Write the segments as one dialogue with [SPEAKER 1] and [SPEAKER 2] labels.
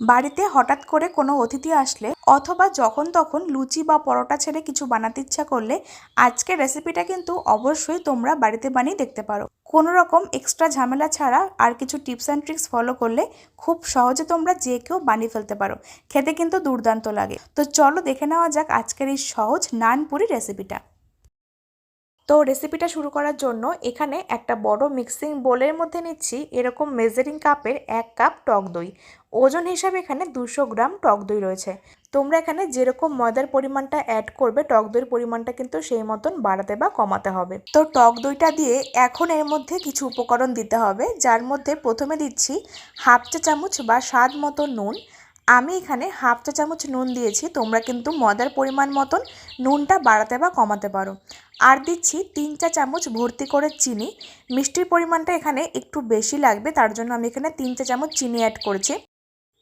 [SPEAKER 1] বাড়িতে হঠাৎ করে কোনো অতিথি আসলে অথবা যখন তখন লুচি বা পরোটা ছেড়ে কিছু বানাতে ইচ্ছা করলে আজকের রেসিপিটা কিন্তু অবশ্যই তোমরা বাড়িতে বানিয়ে দেখতে পারো। কোনো রকম এক্সট্রা ঝামেলা ছাড়া আর কিছু টিপস অ্যান্ড ট্রিক্স ফলো করলে খুব সহজে তোমরা যে কেউ বানিয়ে ফেলতে পারো। খেতে কিন্তু দুর্দান্ত লাগে। তো চলো দেখে নেওয়া যাক আজকের এই সহজ নানপুরি রেসিপিটা তো রেসিপিটা শুরু করার জন্য এখানে একটা বড় মিক্সিং বোলের মধ্যে নিচ্ছি এরকম মেজারিং কাপের এক কাপ টক দই। ওজন হিসাবে এখানে দুশো গ্রাম টক দই রয়েছে। তোমরা এখানে যেরকম ময়দার পরিমাণটা অ্যাড করবে, টক দইয়ের পরিমাণটা কিন্তু সেই মতন বাড়াতে বা কমাতে হবে। তো টক দইটা দিয়ে এখন এর মধ্যে কিছু উপকরণ দিতে হবে, যার মধ্যে প্রথমে দিচ্ছি হাফ চা চামচ বা স্বাদ মতো নুন আমি এখানে হাফ চা চামচ নুন দিয়েছি, তোমরা কিন্তু মদার পরিমাণ মতন নুনটা বাড়াতে বা কমাতে পারো। আর দিচ্ছি তিন চা চামচ ভর্তি করে চিনি, মিষ্টির পরিমাণটা এখানে একটু বেশি লাগবে, তার জন্য আমি এখানে তিন চা চামচ চিনি অ্যাড করেছি।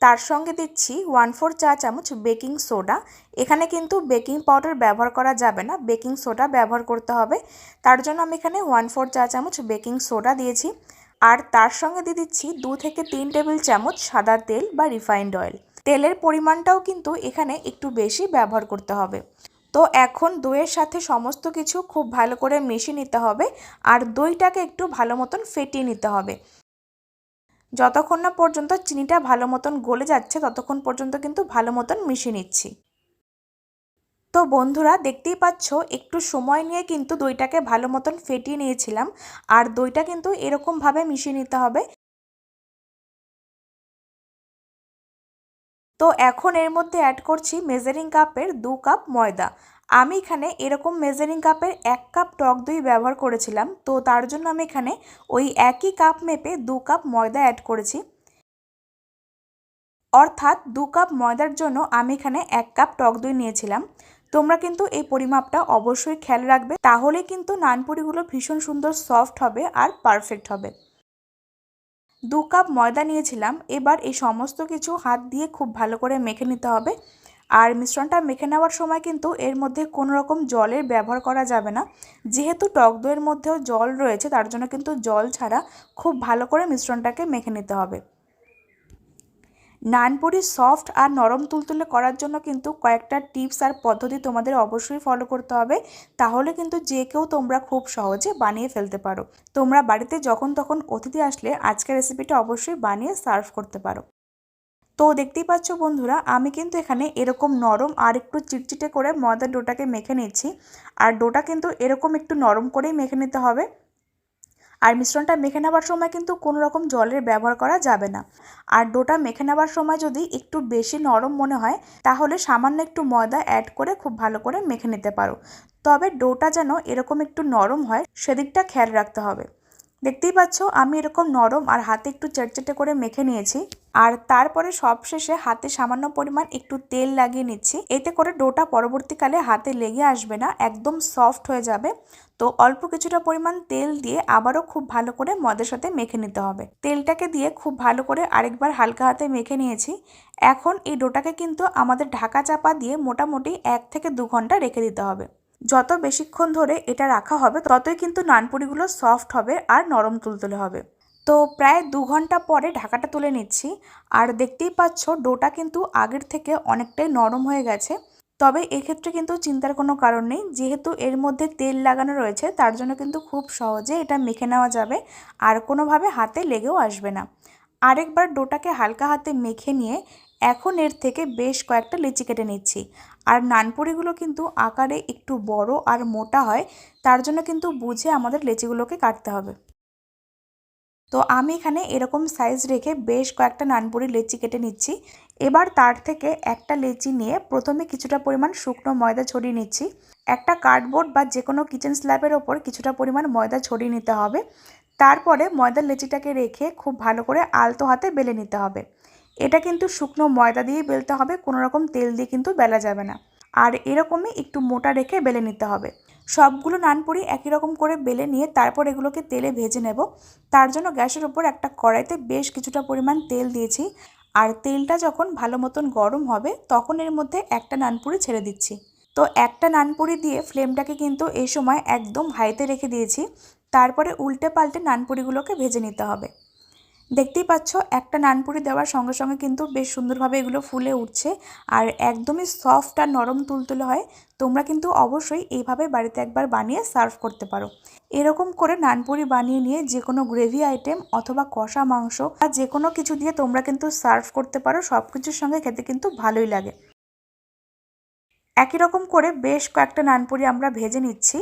[SPEAKER 1] তার সঙ্গে দিচ্ছি ওয়ান ফোর চা চামচ বেকিং সোডা এখানে কিন্তু বেকিং পাউডার ব্যবহার করা যাবে না বেকিং সোডা ব্যবহার করতে হবে। তার জন্য আমি এখানে ওয়ান ফোর চা চামচ বেকিং সোডা দিয়েছি। আর তার সঙ্গে দিয়ে দিচ্ছি দু থেকে তিন টেবিল চামচ সাদা তেল বা রিফাইন্ড অয়েল তেলের পরিমাণটাও কিন্তু এখানে একটু বেশি ব্যবহার করতে হবে। তো এখন দইয়ের সাথে সমস্ত কিছু খুব ভালো করে মিশিয়ে নিতে হবে আর দইটাকে একটু ভালো মতন ফেটিয়ে নিতে হবে। যতক্ষণ না পর্যন্ত চিনিটা ভালো মতন গলে যাচ্ছে, ততক্ষণ পর্যন্ত কিন্তু ভালো মতন মিশিয়ে নিচ্ছি। তো বন্ধুরা, দেখতেই পাচ্ছ, একটু সময় নিয়ে কিন্তু দইটাকে ভালো মতন ফেটিয়ে নিয়েছিলাম আর দইটা কিন্তু এরকমভাবে মিশিয়ে নিতে হবে তো এখন এর মধ্যে অ্যাড করছি মেজারিং কাপের দু কাপ ময়দা। আমি এখানে এরকম মেজারিং কাপের এক কাপ টক দই ব্যবহার করেছিলাম, তো তার জন্য আমি এখানে ওই একই কাপ মেপে দু কাপ ময়দা অ্যাড করেছি। অর্থাৎ দু কাপ ময়দার জন্য আমি এখানে এক কাপ টক দই নিয়েছিলাম। তোমরা কিন্তু এই পরিমাপটা অবশ্যই খেয়াল রাখবে, তাহলে কিন্তু নানপুরিগুলো ভীষণ সুন্দর সফট হবে আর পারফেক্ট হবে। দু কাপ ময়দা নিয়েছিলাম। এবার এই সমস্ত কিছু হাত দিয়ে খুব ভালো করে মেখে নিতে হবে। আর মিশ্রণটা মেখে নেওয়ার সময় কিন্তু এর মধ্যে কোনো রকম জলের ব্যবহার করা যাবে না। যেহেতু টক দইয়ের মধ্যেও জল রয়েছে, তার জন্য কিন্তু জল ছাড়া খুব ভালো করে মিশ্রণটাকে মেখে নিতে হবে। নানপুরি সফট আর নরম তুলতুলে করার জন্য কিন্তু কয়েকটা টিপস আর পদ্ধতি তোমাদের অবশ্যই ফলো করতে হবে। তাহলে কিন্তু যে কেউ তোমরা খুব সহজে বানিয়ে ফেলতে পারো। তোমরা বাড়িতে যখন তখন অতিথি আসলে আজকের রেসিপিটা অবশ্যই বানিয়ে সার্ভ করতে পারো। তো দেখতেই পাচ্ছ বন্ধুরা, আমি কিন্তু এখানে এরকম নরম আর একটু চিটচিটে করে ময়দার ডোটাকে মেখে নিচ্ছি। আর ডোটা কিন্তু এরকম একটু নরম করেই মেখে নিতে হবে। আর মিশ্রণটা মেখে নেবার সময় কিন্তু কোনো রকম জলের ব্যবহার করা যাবে না। আর ডোটা মেখে নেবার সময় যদি একটু বেশি নরম মনে হয়, তাহলে সামান্য একটু ময়দা অ্যাড করে খুব ভালো করে মেখে নিতে পারো। তবে ডোটা যেন এরকম একটু নরম হয়, সেদিকটা খেয়াল রাখতে হবে। দেখতেই পাচ্ছ, আমি এরকম নরম আর হাতে একটু চেটচেটে করে মেখে নিয়েছি। আর তারপরে সবশেষে হাতে সামান্য পরিমাণ একটু তেল লাগিয়ে নিচ্ছি। এতে করে ডোটা পরবর্তীকালে হাতে লেগে আসবে না, একদম সফট হয়ে যাবে। তো অল্প কিছুটা পরিমাণ তেল দিয়ে আবারও খুব ভালো করে মদের সাথে মেখে নিতে হবে। তেলটাকে দিয়ে খুব ভালো করে আরেকবার হালকা হাতে মেখে নিয়েছি। এখন এই ডোটাকে কিন্তু আমাদের ঢাকা চাপা দিয়ে মোটামুটি এক থেকে দু ঘণ্টা রেখে দিতে হবে। যত বেশিক্ষণ ধরে এটা রাখা হবে, ততই কিন্তু নানপুরিগুলো সফট হবে আর নরম তুলতুলে হবে। তো প্রায় দু ঘণ্টা পরে ঢাকাটা তুলে নিচ্ছি। আর দেখতেই পাচ্ছ, ডোটা কিন্তু আগের থেকে অনেকটাই নরম হয়ে গেছে। তবে এক্ষেত্রে কিন্তু চিন্তার কোনো কারণ নেই। যেহেতু এর মধ্যে তেল লাগানো রয়েছে, তার জন্য কিন্তু খুব সহজে এটা মেখে নেওয়া যাবে। আর কোনোভাবে হাতে লেগেও আসবে না। আরেকবার ডোটাকে হালকা হাতে মেখে নিয়ে এখন এর থেকে বেশ কয়েকটা লিচি কেটে নিচ্ছি। আর নানপুরিগুলো কিন্তু আকারে একটু বড় আর মোটা হয়, তার জন্য কিন্তু বুঝে আমাদের লেচিগুলোকে কাটতে হবে। তো আমি এখানে এরকম সাইজ রেখে বেশ কয়েকটা নানপুরি লেচি কেটে নিচ্ছি। এবার তার থেকে একটা লেচি নিয়ে প্রথমে কিছুটা পরিমাণ শুকনো ময়দা ছড়িয়ে নিচ্ছি। একটা কার্ডবোর্ড বা যে কোনো কিচেন স্ল্যাবের ওপর কিছুটা পরিমাণ ময়দা ছড়িয়ে নিতে হবে। তারপরে ময়দার লেচিটাকে রেখে খুব ভালো করে আলতো হাতে বেলে নিতে হবে। এটা কিন্তু শুকনো ময়দা দিয়ে বেলতে হবে, কোনো রকম তেল দিয়ে কিন্তু বেলা যাবে না। আর এরকমই একটু মোটা রেখে বেলে নিতে হবে। সবগুলো নানপুরি একই রকম করে বেলে নিয়ে তারপর এগুলোকে তেলে ভেজে নেব। তার জন্য গ্যাসের ওপর একটা কড়াইতে বেশ কিছুটা পরিমাণ তেল দিয়েছি। আর তেলটা যখন ভালো মতন গরম হবে, তখন এর মধ্যে একটা নানপুরি ছেড়ে দিচ্ছি। তো একটা নানপুরি দিয়ে ফ্লেমটাকে কিন্তু এই সময় একদম হাইতে রেখে দিয়েছি। তারপরে উল্টে পাল্টে নানপুরিগুলোকে ভেজে নিতে হবে। দেখতেই পাচ্ছ, একটা নানপুরি দেওয়ার সঙ্গে সঙ্গে কিন্তু বেশ সুন্দরভাবে এগুলো ফুলে উঠছে। আর একদমই সফট আর নরম তুলতুলে হয়। তোমরা কিন্তু অবশ্যই এইভাবে বাড়িতে একবার বানিয়ে সার্ভ করতে পারো। এরকম করে নানপুরি বানিয়ে নিয়ে যে কোনো গ্রেভি আইটেম অথবা কষা মাংস বা যে কোনো কিছু দিয়ে তোমরা কিন্তু সার্ভ করতে পারো সব কিছুর সঙ্গে খেতে কিন্তু ভালোই লাগে। একই রকম করে বেশ কয়েকটা নানপুরি আমরা ভেজে নিচ্ছি।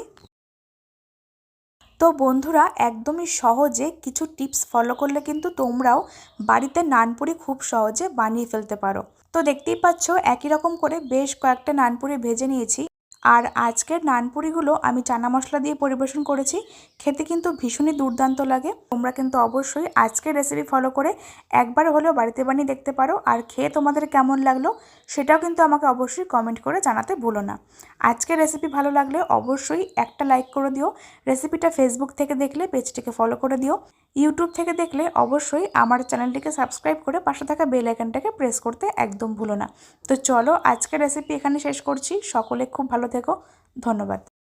[SPEAKER 1] তো বন্ধুরা, একদমই সহজে কিছু টিপস ফলো করলে কিন্তু তোমরাও বাড়িতে নানপুরি খুব সহজে বানিয়ে ফেলতে পারো। তো দেখতেই পাচ্ছ, একই রকম করে বেশ কয়েকটা নানপুরি ভেজে নিয়েছি। আর আজকের নানপুরিগুলো আমি চানা মশলা দিয়ে পরিবেশন করেছি। খেতে কিন্তু ভীষণই দুর্দান্ত লাগে। তোমরা কিন্তু অবশ্যই আজকের রেসিপি ফলো করে একবার হলেও বাড়িতে বানিয়ে দেখতে পারো। আর খেয়ে তোমাদের কেমন লাগল সেটাও কিন্তু আমাকে অবশ্যই কমেন্ট করে জানাতে ভুলো না। আজকের রেসিপি ভালো লাগলে অবশ্যই একটা লাইক করে দিও। রেসিপিটা ফেসবুক থেকে দেখলে পেজটিকে ফলো করে দিও। ইউটিউব থেকে দেখলে অবশ্যই আমার চ্যানেলটিকে সাবস্ক্রাইব করে পাশে থাকা বেল আইকনটাকে প্রেস করতে একদম ভুলো না। তো চলো আজকের রেসিপি এখানে শেষ করছি। সকলে খুব ভালো থেকো ধন্যবাদ।